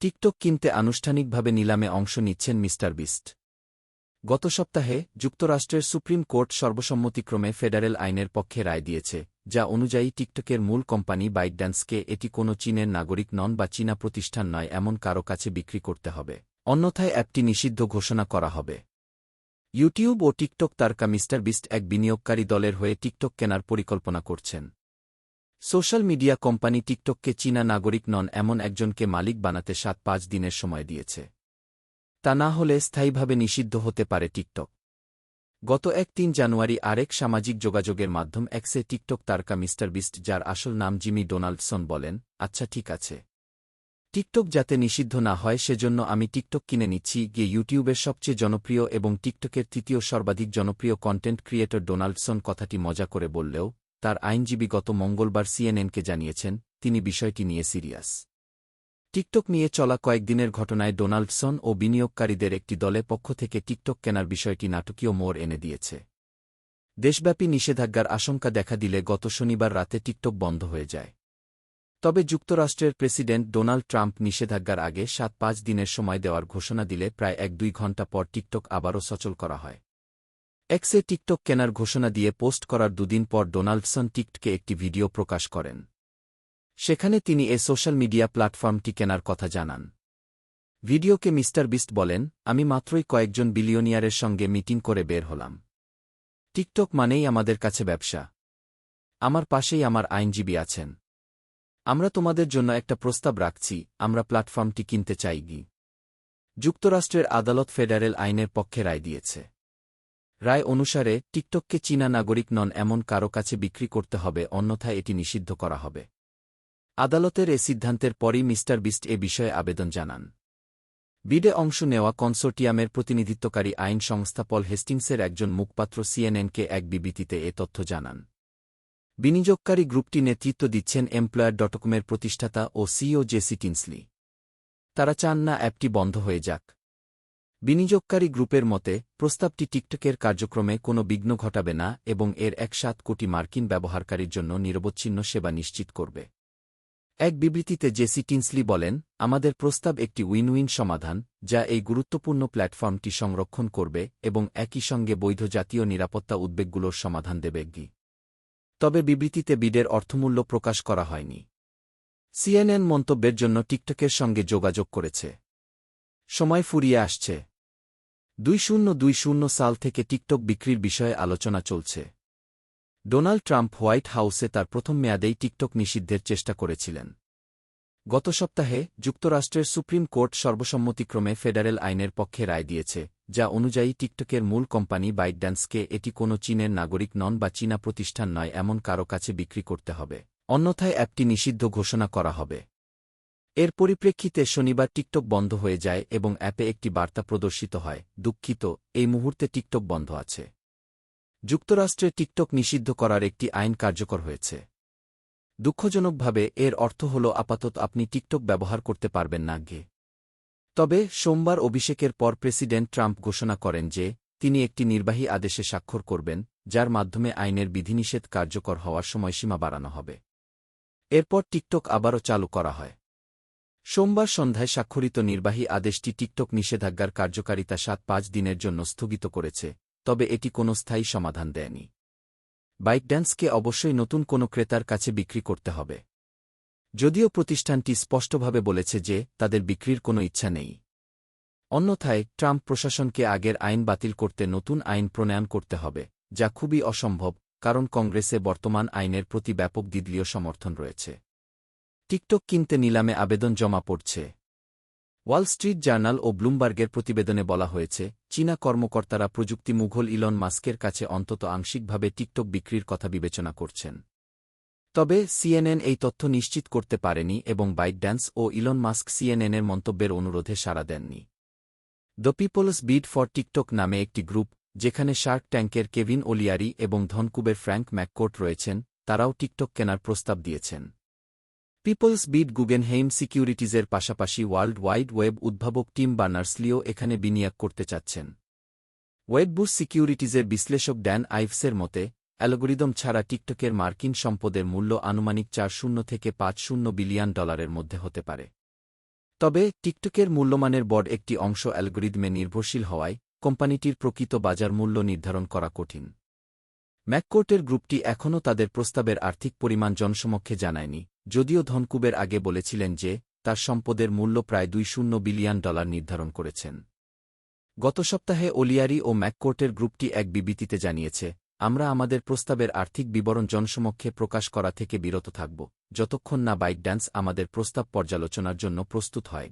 TikTok কিনতে আনুষ্ঠানিকভাবে নিলামে অংশ নিচ্ছেন মিস্টার বিস্ট। গত সপ্তাহে যুক্তরাষ্ট্রের সুপ্রিম কোর্ট সর্বসম্মতিক্রমে ফেডারেল আইনের পক্ষে রায় দিয়েছে, যা অনুযায়ী টিকটকের মূল কোম্পানি বাইকড্যান্সকে এটি কোনো চীনের নাগরিক নন বা চীনা প্রতিষ্ঠান নয়, এমন কারও কাছে বিক্রি করতে হবে। অন্যথায় অ্যাপটি নিষিদ্ধ ঘোষণা করা হবে। ইউটিউব ও টিকটক তারকা মিস্টার বিস্ট এক বিনিয়োগকারী দলের হয়ে টিকটক কেনার পরিকল্পনা করছেন। সোশ্যাল মিডিয়া কোম্পানি টিকটককে চীনা নাগরিক নন এমন একজনকে মালিক বানাতে সাত পাঁচ দিনের সময় দিয়েছে। তা না হলে স্থায়ীভাবে নিষিদ্ধ হতে পারে টিকটক। গত এক তিন জানুয়ারি আরেক সামাজিক যোগাযোগের মাধ্যম এক্সে টিকটক তারকা মিস্টার বিস্ট, যার আসল নাম জিমি ডোনাল্ডসন বলেন আচ্ছা ঠিক আছে। টিকটক যাতে নিষিদ্ধ না হয় সেজন্য আমি টিকটক কিনে নিচ্ছি, গিয়ে ইউটিউবের সবচেয়ে জনপ্রিয় এবং টিকটকের তৃতীয় সর্বাধিক জনপ্রিয় কন্টেন্ট ক্রিয়েটর ডোনাল্ডসন কথাটি মজা করে বললেও তার আইনজীবী গত মঙ্গলবার সিএনএনকে জানিয়েছেন, তিনি বিষয়টি নিয়ে সিরিয়াস। টিকটক নিয়ে চলা কয়েকদিনের ঘটনায় ডোনাল্ডসন ও বিনিয়োগকারীদের একটি দলে পক্ষ থেকে টিকটক কেনার বিষয়টি নাটকীয় মোড় এনে দিয়েছে। দেশব্যাপী নিষেধাজ্ঞার আশঙ্কা দেখা দিলে গত শনিবার রাতে টিকটক বন্ধ হয়ে যায়। তবে যুক্তরাষ্ট্রের প্রেসিডেন্ট ডোনাল্ড ট্রাম্প নিষেধাজ্ঞার আগে সাত পাঁচ দিনের সময় দেওয়ার ঘোষণা দিলে প্রায় এক দুই ঘণ্টা পর টিকটক আবারও সচল করা হয়। এক্সে টিকটক কেনার ঘোষণা দিয়ে পোস্ট করার দুদিন পর ডোনাল্ডসন টিকটকে একটি ভিডিও প্রকাশ করেন। সেখানে তিনি এ সোশ্যাল মিডিয়া প্ল্যাটফর্মটি কেনার কথা জানান। ভিডিওকে মিস্টার বিস্ট বলেন, আমি মাত্রই কয়েকজন বিলিয়নিয়ারের সঙ্গে মিটিং করে বের হলাম। টিকটক মানেই আমাদের কাছে ব্যবসা। আমার পাশেই আমার আইনজীবী আছেন। আমরা তোমাদের জন্য একটা প্রস্তাব রাখছি, আমরা প্ল্যাটফর্মটি কিনতে চাই গি যুক্তরাষ্ট্রের আদালত ফেডারেল আইনের পক্ষে রায় দিয়েছে। রায় অনুসারে, টিকটককে চীনা নাগরিক নন এমন কারও কাছে বিক্রি করতে হবে, অন্যথায় এটি নিষিদ্ধ করা হবে। আদালতের এ সিদ্ধান্তের পরই মিস্টার বিস্ট এ বিষয়ে আবেদন জানান। বিডে অংশ নেওয়া কনসোর্টিয়ামের প্রতিনিধিত্বকারী আইন সংস্থা পল হেস্টিংসের একজন মুখপাত্র সিএনএনকে এক বিবৃতিতে এ তথ্য জানান। বিনিয়োগকারী গ্রুপটি নেতৃত্ব দিচ্ছেন এমপ্লয়ার ডটকমের প্রতিষ্ঠাতা ও সিও জেসি টিনসলি। তারা চান না অ্যাপটি বন্ধ হয়ে যাক। বিনিয়োগকারী গ্রুপের মতে, প্রস্তাবটি টিকটকের কার্যক্রমে কোনো বিঘ্ন ঘটাবে না এবং এর এক সাত কোটি মার্কিন ব্যবহারকারীর জন্য নিরবচ্ছিন্ন সেবা নিশ্চিত করবে। এক বিবৃতিতে জেসি টিনসলি বলেন, আমাদের প্রস্তাব একটি উইন উইন সমাধান, যা এই গুরুত্বপূর্ণ প্ল্যাটফর্মটি সংরক্ষণ করবে এবং একই সঙ্গে বৈধ জাতীয় নিরাপত্তা উদ্বেগগুলোর সমাধান দেবে। গি। তবে বিবৃতিতে বিডের অর্থমূল্য প্রকাশ করা হয়নি। সিএনএন মন্তব্যের জন্য টিকটকের সঙ্গে যোগাযোগ করেছে। সময় ফুরিয়ে আসছে। দুই শূন্য দুই শূন্য সাল থেকে টিকটক বিক্রির বিষয়ে আলোচনা চলছে। ডোনাল্ড ট্রাম্প হোয়াইট হাউসে তার প্রথম মেয়াদেই টিকটক নিষিদ্ধের চেষ্টা করেছিলেন। গত সপ্তাহে যুক্তরাষ্ট্রের সুপ্রিম কোর্ট সর্বসম্মতিক্রমে ফেডারেল আইনের পক্ষে রায় দিয়েছে, যা অনুযায়ী টিকটকের মূল কোম্পানি বাইকড্যান্সকে এটি কোনো চীনের নাগরিক নন বা চীনা প্রতিষ্ঠান নয়, এমন কারও কাছে বিক্রি করতে হবে। অন্যথায় অ্যাপটি নিষিদ্ধ ঘোষণা করা হবে। এর পরিপ্রেক্ষিতে শনিবার টিকটক বন্ধ হয়ে যায় এবং অ্যাপে একটি বার্তা প্রদর্শিত হয়, দুঃখিত, এই মুহূর্তে টিকটক বন্ধ আছে। যুক্তরাষ্ট্রে টিকটক নিষিদ্ধ করার একটি আইন কার্যকর হয়েছে। দুঃখজনকভাবে, এর অর্থ হল, আপাতত আপনি টিকটক ব্যবহার করতে পারবেন না, গে। তবে, সোমবার অভিষেকের পর প্রেসিডেন্ট ট্রাম্প ঘোষণা করেন যে, তিনি একটি নির্বাহী আদেশে স্বাক্ষর করবেন, যার মাধ্যমে আইনের বিধিনিষেধ কার্যকর হওয়ার সময়সীমা বাড়ানো হবে। এরপর টিকটক আবারও চালু করা হয়। সোমবার সন্ধ্যায় স্বাক্ষরিত নির্বাহী আদেশটি টিকটক নিষেধাজ্ঞার কার্যকারিতা সাত পাঁচ দিনের জন্য স্থগিত করেছে, তবে এটি কোনো স্থায়ী সমাধান দেয়নি। বাইক ড্যান্সকে অবশ্যই নতুন কোনো ক্রেতার কাছে বিক্রি করতে হবে। যদিও প্রতিষ্ঠানটি স্পষ্টভাবে বলেছে যে তাদের বিক্রির কোনো ইচ্ছা নেই। অন্যথায় ট্রাম্প প্রশাসনকে আগের আইন বাতিল করতে নতুন আইন প্রণয়ন করতে হবে, যা খুবই অসম্ভব, কারণ কংগ্রেসে বর্তমান আইনের প্রতি ব্যাপক দিদলীয় সমর্থন রয়েছে। টিকটক কিনতে নিলামে আবেদন জমা পড়ছে। ওয়াল স্ট্রিট জার্নাল ও ব্লুমবার্গের প্রতিবেদনে বলা হয়েছে, চীনা কর্মকর্তারা প্রযুক্তি মুঘল ইলন মাস্কের কাছে অন্তত আংশিকভাবে টিকটক বিক্রির কথা বিবেচনা করছেন। তবে সিএনএন এই তথ্য নিশ্চিত করতে পারেনি এবং বাইক ড্যান্স ও ইলন মাস্ক সিএনএনের মন্তব্যের অনুরোধে সাড়া দেননি। The people's bid for TikTok নামে একটি গ্রুপ, যেখানে শার্ক ট্যাঙ্কের কেভিন ওলিয়ারি এবং ধনকুবের ফ্র্যাঙ্ক ম্যাককোর্ট রয়েছেন, তারাও টিকটক কেনার প্রস্তাব দিয়েছেন। পিপলস বিড গুগেনহেইম সিকিউরিটিজের পাশাপাশি ওয়ার্ল্ড ওয়াইড ওয়েব উদ্ভাবক টিম বার্নার্সলিও এখানে বিনিয়োগ করতে চাচ্ছেন। ওয়েববুস সিকিউরিটিজের বিশ্লেষক ড্যান আইভসের মতে, অ্যালগোরিদম ছাড়া টিকটকের মার্কিন সম্পদের মূল্য আনুমানিক চার শূন্য থেকে পাঁচ শূন্য বিলিয়ন ডলারের মধ্যে হতে পারে। তবে, টিকটকের মূল্যমানের বড় একটি অংশ অ্যালগোরিদমে নির্ভরশীল হওয়ায়, কোম্পানিটির প্রকৃত বাজার মূল্য নির্ধারণ করা কঠিন। ম্যাককোর্টের গ্রুপটি এখনও তাদের প্রস্তাবের আর্থিক পরিমাণ জনসমক্ষে জানায়নি, যদিও ধনকুবের আগে বলেছিলেন যে, তার সম্পদের মূল্য প্রায় দুই শূন্য বিলিয়ন ডলার নির্ধারণ করেছেন। গত সপ্তাহে ওলিয়ারি ও ম্যাককোর্টের গ্রুপটি এক বিবৃতিতে জানিয়েছে, আমরা আমাদের প্রস্তাবের আর্থিক বিবরণ জনসমক্ষে প্রকাশ করা থেকে বিরত থাকব, যতক্ষণ না বাইক ড্যান্স আমাদের প্রস্তাব পর্যালোচনার জন্য প্রস্তুত হয়